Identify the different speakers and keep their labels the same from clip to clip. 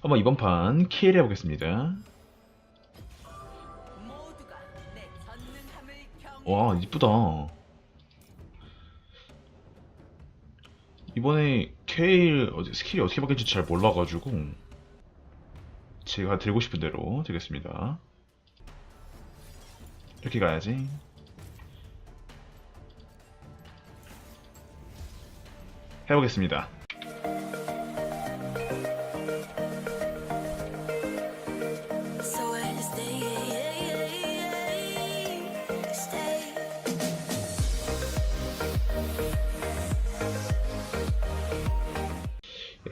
Speaker 1: 한번 이번 판 KL 해보겠습니다. 와 이쁘다. 이번에 케일 스킬이 어떻게 바뀔지 잘 몰라가지고 제가 들고 싶은 대로 되겠습니다. 이렇게 가야지. 해보겠습니다.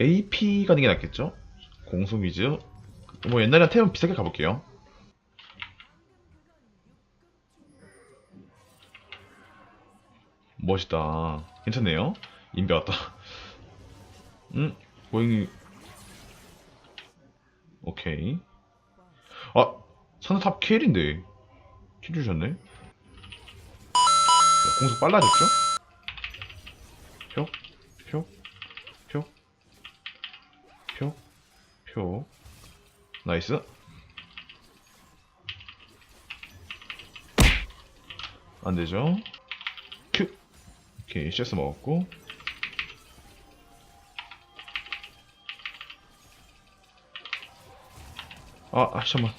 Speaker 1: AP 가는 게 낫겠죠? 공수 위즈. 뭐 옛날이랑 태움 비슷하게 가볼게요. 멋있다. 괜찮네요. 인베 왔다. 응? 음, 고잉이. 오케이. 아 산타탑 킬인데. 킬 주셨네. 공속 빨라졌죠? 표. 나이스. 안되죠? 큐. 오케이 CS 먹었고. 아, 아 잠깐만.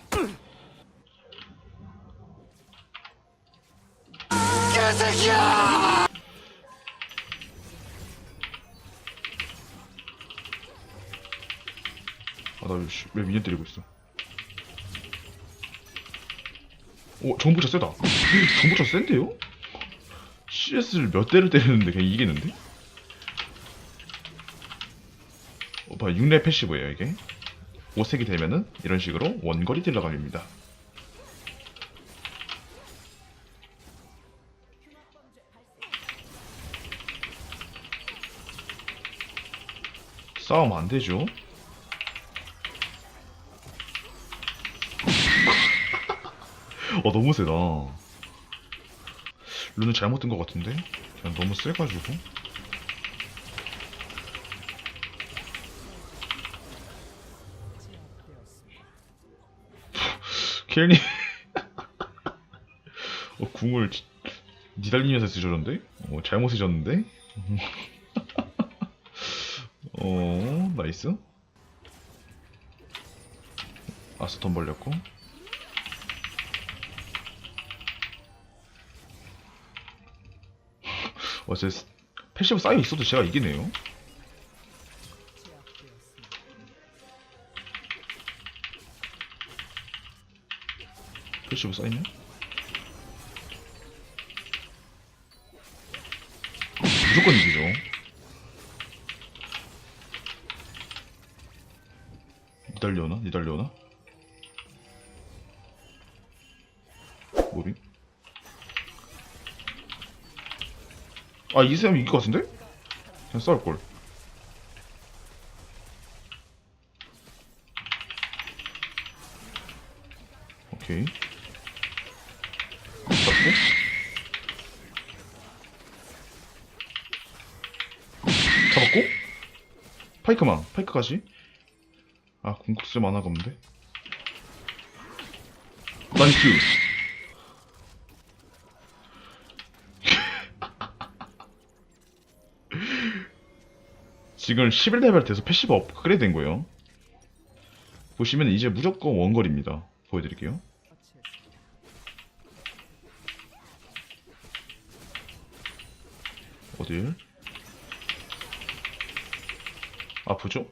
Speaker 1: 개새끼야! 아씨 왜 미니 때리고 있어? 오 정부차 세다. 정부차 센데요? CS를 몇 대를 때리는데 그냥 이기는데? 어, 오빠 6레 패시브예요 이게. 5색이 되면은 이런 식으로 원거리 딜러감입니다. 싸움 안되죠? 와 너무 세다 룬은 잘못 뜬 것 같은데? 그냥 너무 세가지고 켈리 어, 궁을 니달리면서 쓰셨는데? 어, 잘못 쓰셨는데? 어 나이스 아스톤 벌렸고 어제 패시브 쌓여 있어도 제가 이기네요. 패시브 쌓이네. 무조건 이기죠. 니달려나? 니달려나? 아 이세면 이길 것 같은데? 그냥 싸울걸. 오케이. 잡고 잡았고? 파이크만 파이크까지? 아 궁극수 만화가 없는데? 나이스 지금 11레벨 돼서 패시브 업그레이드 된 거예요. 보시면 이제 무조건 원거리입니다. 보여드릴게요. 어딜? 아프죠?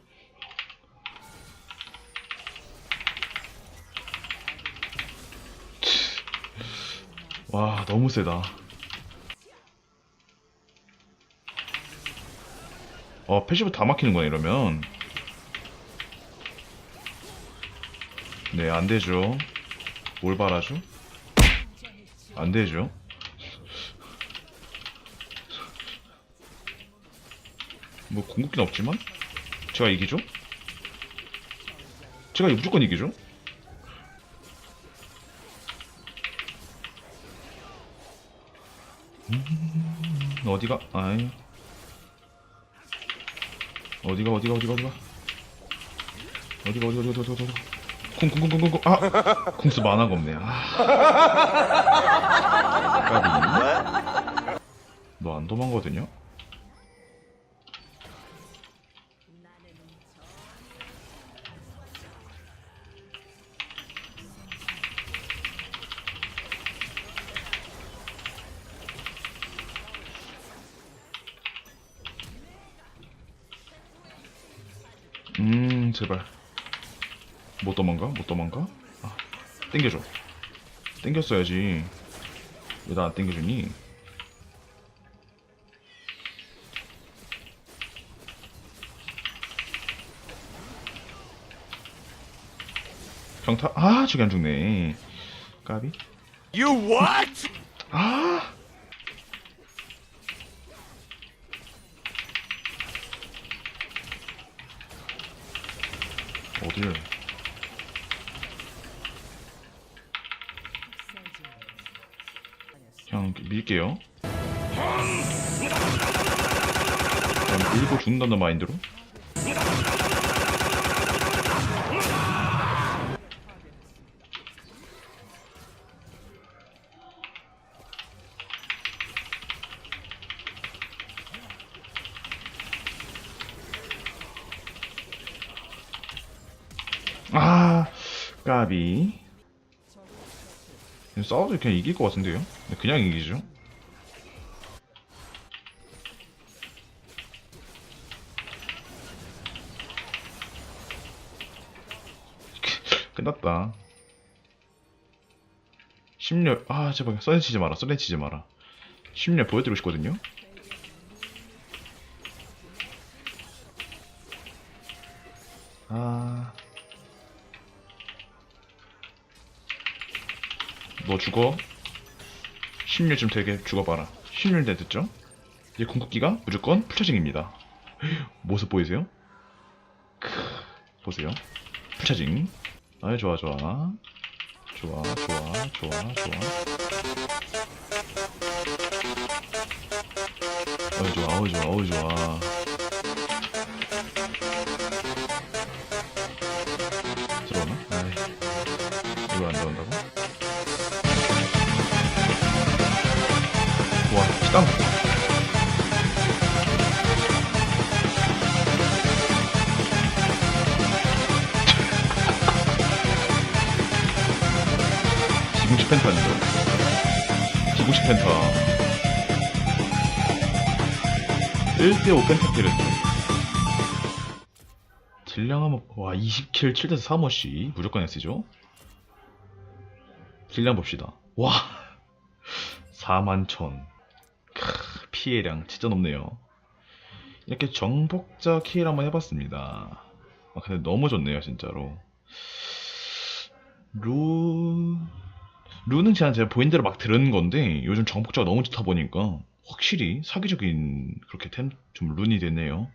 Speaker 1: 와 너무 세다 어 패시브 다 막히는 거야 이러면. 네 안되죠. 올바라죠? 안되죠. 뭐 궁극기는 없지만? 제가 이기죠? 제가 무조건 이기죠? 음, 어디가? 아이. 어디가 어디가 어디가 어디가? 어디가 어디가 어디가 어디가 어디가? 쿵쿵쿵쿵쿵쿵 아! 쿵스 만화가 없네. 아너 안 도망가거든요? 제발 못 도망가? 못 도망가? 아, 땡겨줘. 땡겼어야지. 왜 나 안 땡겨주니? 병타, 아, 저기 안 죽네. 까비?
Speaker 2: You what?
Speaker 1: 아! 어딜? 그냥 밀게요. 그냥 밀고 죽는다는 마인드로. 까비. 싸워도 그냥 이길 것 같은데요? 그냥 이기죠. 끝났다. 10년, 아, 제발, 써렌 치지 마라, 써렌 치지 마라. 10년 보여드리고 싶거든요? 아. 너 죽어. 10류쯤 되게 죽어봐라. 10류 됐죠? 이제 궁극기가 무조건 풀차징입니다. 모습 보이세요? 크, 보세요. 풀차징. 아유, 좋아, 좋아. 좋아, 좋아, 좋아, 좋아. 어우, 좋아, 어우, 좋아, 어우, 좋아. 들어오나? 아이, 이거 안 들어온다고? 와, 피땀. 기공식 펜타인데. 기공식 펜타. 1대5 펜타킬은. 딜량 한번, 와, 20킬 7대 3호씨. 무조건 S죠? 딜량 봅시다. 와. 4만 천. 크, 피해량 진짜 높네요. 이렇게 정복자 키를 한번 해봤습니다. 아, 근데 너무 좋네요, 진짜로. 루, 루는 그냥 제가 보인 대로 막 들은 건데, 요즘 정복자가 너무 좋다 보니까, 확실히 사기적인, 그렇게 템, 좀 룬이 됐네요.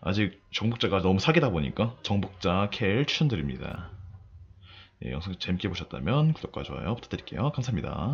Speaker 1: 아직 정복자가 너무 사기다 보니까, 정복자 켈 추천드립니다. 예, 영상 재밌게 보셨다면 구독과 좋아요 부탁드릴게요. 감사합니다.